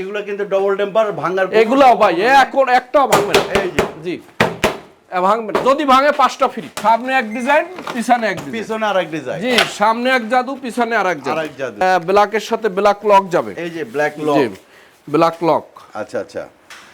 এগুলো কিন্তু double temper ভাঙার এগুলাও ভাই এখন একটাও ভাঙবে না। এই যে। জি। ভাঙবে না। যদি ভাঙে পাঁচটা ফ্রি সামনে এক ডিজাইন পিছনে এক ডিজাইন পিছনে আরেক ডিজাইন জি সামনে এক জাদু পিছনে আর এক জাদু। আরেক জাদু। ব্ল্যাকের সাথে ব্ল্যাক লক যাবে। এই যে ব্ল্যাক লক জি ব্ল্যাক লক আচ্ছা আচ্ছা।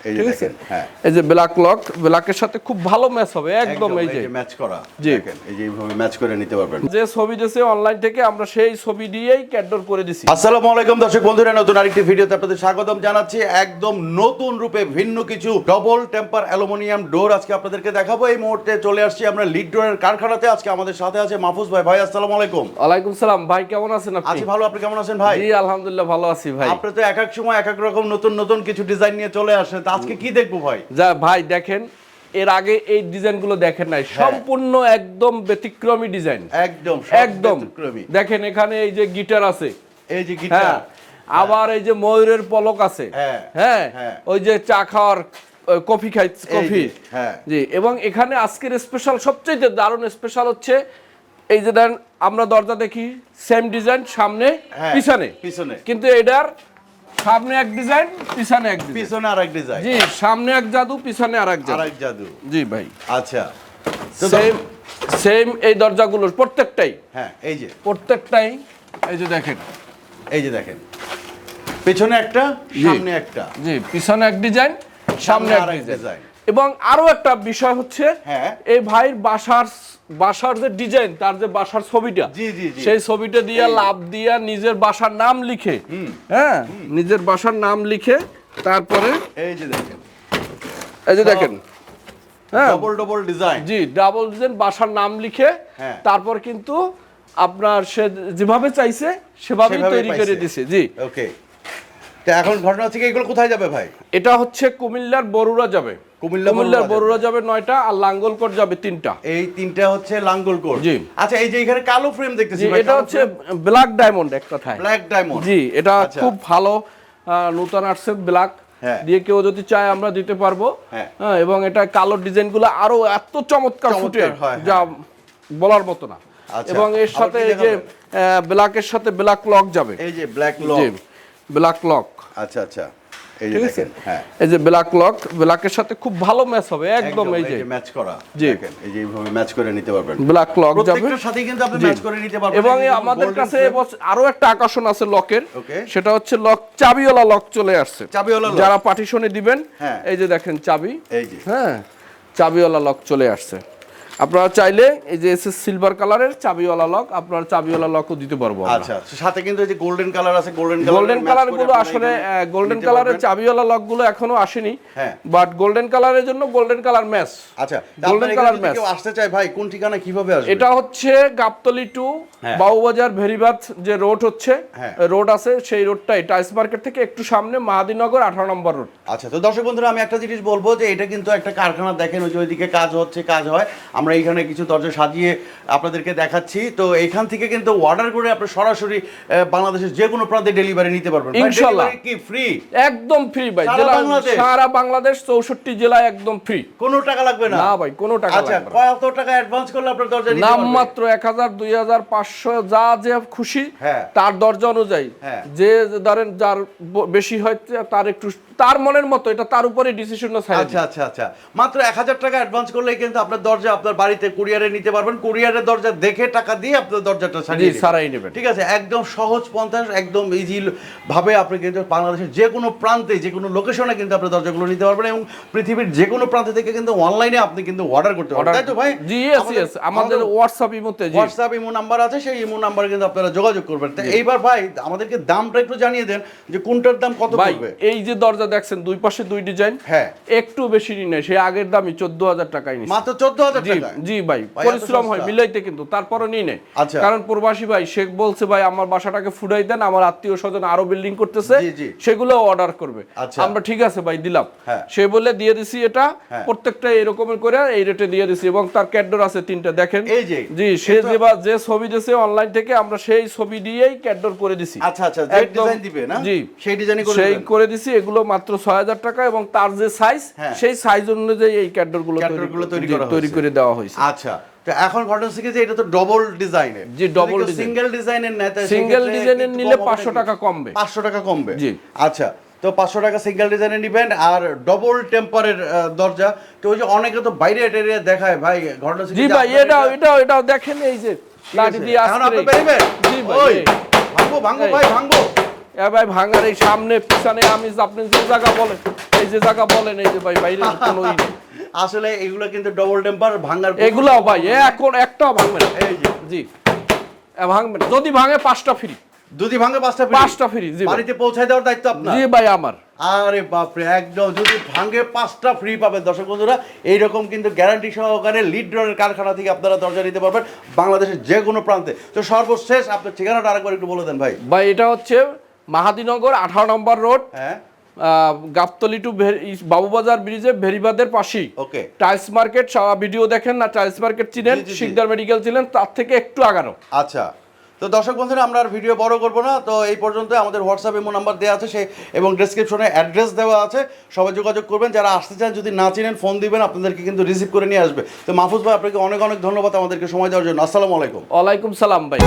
ঠিক আছে? দেখেন হ্যাঁ। এই যে ব্ল্যাক লক ব্ল্যাকের সাথে খুব ভালো ম্যাচ হবে একদম এই যে। ম্যাচ করা জি। এই যে এইভাবে ম্যাচ করে নিতে পারবেন। যে ছবি অনলাইন থেকে আমরা সেই ছবি দিয়েই ক্যাডর করে দিছি। আসসালামু আলাইকুম দর্শক বন্ধুরা নতুন আরেকটি ভিডিওতে আপনাদের স্বাগতম জানাচ্ছি। একদম নতুন রূপে ভিন্ন কিছু ডবল টেম্পার অ্যালুমিনিয়াম ডোর আজকে আপনাদেরকে দেখাবো। এই মুহূর্তে চলে আসছি আমরা লিড ডোরের কারখানাতে। আজকে আমাদের সাথে আছে মাহফুজ ভাই। ভাই আসসালামু আলাইকুম। ওয়ালাইকুম সালাম। ভাই কেমন আছেন আপনি? আছি ভালো আপনি কেমন আছেন ভাই? জি আলহামদুলিল্লাহ ভালো আছি ভাই। আপনি তো এক এক সময় এক এক রকম নতুন নতুন কিছু ডিজাইন নিয়ে চলে আসেন। আজকে কি দেখব ভাই? যা ভাই দেখেন এর আগে এই ডিজাইনগুলো দেখেন নাই। হ্যাঁ। সম্পূর্ণ একদম ব্যতিক্রমী ডিজাইন। একদম একদম। দেখেন এখানে এই যে গিটার আছে। এই যে গিটার। হ্যাঁ আবার এই যে ময়ূরের পলক আছে। হ্যাঁ, হ্যাঁ। ওই যে চা খাওয়ার কফি খাই কফি। হ্যাঁ। জি এবং এখানে আজকের স্পেশাল সবচেয়ে দারুণ স্পেশাল হচ্ছে এই যে আমরা দরজা দেখি সেম ডিজাইন সামনে পিছনে। পিছনে। কিন্তু এটার সামনে এক ডিজাইন পিছনে এক পিছনে আরেক ডিজাইন জি সামনে এক জাদু পিছনে আর এক জাদু। আরেক জাদু। জি ভাই। আচ্ছা। সেম সেম এই দরজাগুলোর প্রত্যেকটাই? হ্যাঁ এই যে। প্রত্যেকটাই এই যে দেখেন। এই যে দেখেন। পেছনে একটা। সামনে একটা। জি পিছনে এক ডিজাইন সামনে এক আরেক ডিজাইন এবং আরও একটা বিষয় হচ্ছে হ্যাঁ। এই ভাইয়ের বাসার বাসার যে ডিজাইন তার যে বাসার ছবিটা। সেই ছবিটা দিয়ে লাভ দিয়া নিজের বাসার নাম লিখে হ্যাঁ নিজের বাসার নাম লিখে তারপরে এই যে দেখেন। এই যে দেখেন। হ্যাঁ। ডবল ডবল ডিজাইন জি ডাবল ডিজাইন বাসার নাম লিখে হ্যাঁ। তারপর কিন্তু আপনার সে যেভাবে চাইছে সেভাবেই তৈরি করে। দিছে জি। ওকে তো এখন ঘটনা হচ্ছে কি এগুলো কোথায় যাবে ভাই? এটা হচ্ছে কুমিল্লার বরুড়া যাবে। কুমিল্লার বরুড়া যাবে নয়টা আর লাঙ্গলকোট যাবে তিনটা। এই তিনটা হচ্ছে লাঙ্গল কোড জি। আচ্ছা এই যে এখানে কালো ফ্রেম দেখতেছি এটা হচ্ছে ব্ল্যাক ডায়মন্ড এক কথায়। ব্ল্যাক ডায়মন্ড জি এটা আচ্ছা। খুব ভালো আহ, নূতন আসছে ব্ল্যাক হ্যাঁ। দিয়ে কেউ যদি চায় আমরা দিতে পারব। হ্যাঁ। হ্যাঁ এবং এটা কালো ডিজাইনগুলো আরও এত চমৎকার ফুটে যা বলার মতো না। আচ্ছা। এবং এর সাথে এই যে? ব্ল্যাকের সাথে ব্ল্যাক লক যাবে। এই যে ব্ল্যাক লক ব্ল্যাক লক আচ্ছা আচ্ছা। ঠিক আছে? এই যে ব্ল্যাক লক ব্ল্যাকের সাথে খুব ভালো ম্যাচ হবে একদম এই যে। ম্যাচ করা। জি। এই যে এইভাবে ম্যাচ করে নিতে পারবেন। ব্ল্যাক লক যাবে। প্রত্যেকটার সাথেই কিন্তু আপনি ম্যাচ করে নিতে পারবেন। এবং আমাদের কাছে আরও একটা আকর্ষণ আছে লকের সেটা হচ্ছে লক চাবিওয়ালা লক চলে আসছে। চাবিওয়ালা। যারা পার্টিশনে দিবেন হ্যাঁ। এই যে দেখেন চাবি। এই যে। হ্যাঁ চাবিওয়ালা লক চলে আসছে। আপনারা চাইলে এই যে এসএস সিলভার কালারের চাবিওয়ালা লক আপনারা চাবিওয়ালা লকও দিতে পারব আচ্ছা আচ্ছা, সাথে কিন্তু এই যে গোল্ডেন কালার আছে গোল্ডেন কালার গোল্ডেন কালারগুলো আসলে গোল্ডেন কালারের চাবিওয়ালা লকগুলো এখনও আসেনি। হ্যাঁ। বাট গোল্ডেন কালারের জন্য গোল্ডেন কালার ম্যাচ আচ্ছা গোল্ডেন কালার match। কেউ আসতে চায়? ভাই কোন ঠিকানা কীভাবে আসবে? এটা হচ্ছে গাবতলি টু হ্যাঁ। বাবুবাজার ভেরিবাদ যে রোড হচ্ছে হ্যাঁ। রোড আছে সেই রোডটাই টাইস মার্কেট থেকে একটু সামনে মাহাদিনগর আঠারো নম্বর রোড। আচ্ছা তো দর্শক বন্ধুরা আমি একটা জিনিস বলব যে এটা কিন্তু একটা কারখানা। দেখেন ওই যে ওইদিকে কাজ হচ্ছে কাজ হয়। আমরা এইখানে কিছু দরজা সাজিয়ে আপনাদেরকে দেখাচ্ছি তো এখান থেকে কিন্তু অর্ডার করে আপনি সরাসরি বাংলাদেশের যে কোনো প্রান্তে ডেলিভারি নিতে পারবেন delivery কি ফ্রি একদম ফ্রি ভাই সারা বাংলাদেশ? সারা বাংলাদেশ চৌষট্টি জেলায় একদম ফ্রি কোনো টাকা লাগবে না না ভাই কোনো টাকা আচ্ছা লাগবে না। কত টাকা অ্যাডভান্স করলে আপনার দরজা নিতে নাম পারবে? মাত্র এক হাজার দুই হাজার পাঁচশো যা যে খুশি হ্যাঁ। তার দরজা অনুযায়ী হ্যাঁ। যে ধরেন যার বেশি হয় তার একটু তার মনের মতো এটা তার উপরে ডিসিশন আচ্ছা আচ্ছা আচ্ছা। মাত্র এক হাজার টাকা অ্যাডভান্স করলেই কিন্তু আপনার দরজা আপনার বাড়িতে কুরিয়ারে নিতে পারবেন। কুরিয়ারের দরজা দেখে টাকা দিয়ে আপনার দরজাটা সারিয়ে। সারাই নেবেন। ঠিক আছে? একদম সহজ পন্থাস একদম ইজি ভাবে আপনি কিন্তু বাংলাদেশের যে কোনো প্রান্তে যে কোনো লোকেশনে কিন্তু আপনি দরজাগুলো নিতে পারবেন এবং পৃথিবীর যে কোনো প্রান্ত থেকে কিন্তু অনলাইনে আপনি কিন্তু অর্ডার করতে পারবেন। তাই তো ভাই? জি ইয়েস ইয়েস আমাদের হোয়াটসঅ্যাপ ইমোতে জি। হোয়াটসঅ্যাপ ইমো নাম্বার আছে সেই ইমো নাম্বারে কিন্তু আপনারা যোগাযোগ করবেন। এইবার ভাই আমাদেরকে দামটা একটু জানিয়ে দেন যে কোনটার দাম কত পড়বে। এই যে দরজা দেখছেন দুই পাশে দুই ডিজাইন। হ্যাঁ। একটু বেশি নি না সেই আগের দামই চোদ্দ হাজার টাকায় নিচ্ছে মাত্র চোদ্দ হাজার জি ভাই পরিশ্রম হয় মিলাইতে কিন্তু তারপরও নিই নেই আচ্ছা। কারণ প্রবাসী ভাই শেখ বলছে ভাই আমার বাসাটাকে ফুডাই দেন আমার আত্মীয় স্বজন আরও বিল্ডিং করতেছে। সেগুলো অর্ডার করবে। আচ্ছা। আমরা ঠিক আছে ভাই দিলাম। হ্যাঁ। সে বলে দিয়ে দিছি এটা হ্যাঁ। প্রত্যেকটা এরকমের করে এই রেটে দিয়ে দিছি এবং তার ক্যাডর আছে তিনটা দেখেন। এই যে। জি সে যে বা- যে ছবি দিয়েছে অনলাইন থেকে আমরা সেই ছবি দিয়েই ক্যাডর করে দিছি। আচ্ছা আচ্ছা যে ডিজাইন দিবে না? জি। সেই ডিজাইনই করে সেই করে দিছি এগুলো মাত্র ছয় হাজার টাকা এবং তার যে সাইজ হ্যাঁ। সেই সাইজ অনুযায়ী এই ক্যাডরগুলো তৈরি করা দেওয়া হয়েছে। আচ্ছা তো এখন ঘটনা হচ্ছে যে এটা তো ডবল ডিজাইনের জি, design। সিঙ্গেল ডিজাইনের নেয় সিঙ্গেল ডিজাইনের নিলে পাঁচশো টাকা কমবে। পাঁচশো টাকা কমবে। জি। আচ্ছা তো পাঁচশো টাকা সিঙ্গেল ডিজাইনে নেবেন আর ডবল টেম্পারের দরজা। তো ওই যে অনেকে তো বাইরে দেখায় ভাই ঘটনা জি ভাই এটা- এটাও দেখেন এই যে লাঠি। দিয়ে আসছে জি ভাই ভাঙবো ভাঙবো ভাই ভাঙবো। এ ভাই ভাঙার এই সামনে পিছনে আমি আপনি যে জায়গা বলেন এই যে জায়গা বলেন এই যে ভাই বাইরে কোনো ই নেই। আসলে এগুলো কিন্তু ডবল টেম্পার ভাঙার এগুলাও ভাই এখন একটাও ভাঙবে না। এই যে। জি। ভাঙবে না। যদি ভাঙে পাঁচটা ফ্রি যদি ভাঙে পাঁচটা free। পাঁচটা ফ্রি জি বাড়িতে পৌঁছায় দেওয়ার দায়িত্ব আপনার। জি ভাই আমার। আরে বাপরে একদম যদি ভাঙে পাঁচটা ফ্রি পাবেন দর্শক বন্ধুরা এইরকম কিন্তু গ্যারান্টি সহকারে লিড ড্রনের কারখানা থেকে আপনারা দরজা নিতে পারবেন বাংলাদেশের যে কোনো প্রান্তে। তো সর্বশেষ আপনার ঠিকানাটা আরেকবার একটু বলে দেন ভাই। ভাই এটা হচ্ছে মাহাদিনগর আঠারো নম্বর রোড হ্যাঁ। গাবতলি টু বাবুবাজার ব্রিজে ভেরিবাদের পাশেই। ওকে। টাইলস মার্কেট ভিডিও দেখেন না টাইলস মার্কেট চিনেন। শিকদার মেডিকেল ছিলেন তার থেকে একটু আগানো। আচ্ছা। তো দর্শক বন্ধুরা আমরা আর ভিডিও বড় করব না তো এই পর্যন্ত আমাদের হোয়াটসঅ্যাপ এমন নাম্বার দেওয়া আছে সে এবং ডেসক্রিপশনে অ্যাড্রেস দেওয়া আছে সবাই যোগাযোগ করবেন যারা আসতে চান যদি না চিনেন ফোন দিবেন আপনাদেরকে কিন্তু রিসিভ করে নিয়ে আসবে। তো মাহফুজ ভাই আপনাকে অনেক অনেক ধন্যবাদ আমাদেরকে সময় দেওয়ার জন্য। আসসালামু আলাইকুম। ওয়ালাইকুম সালাম ভাই।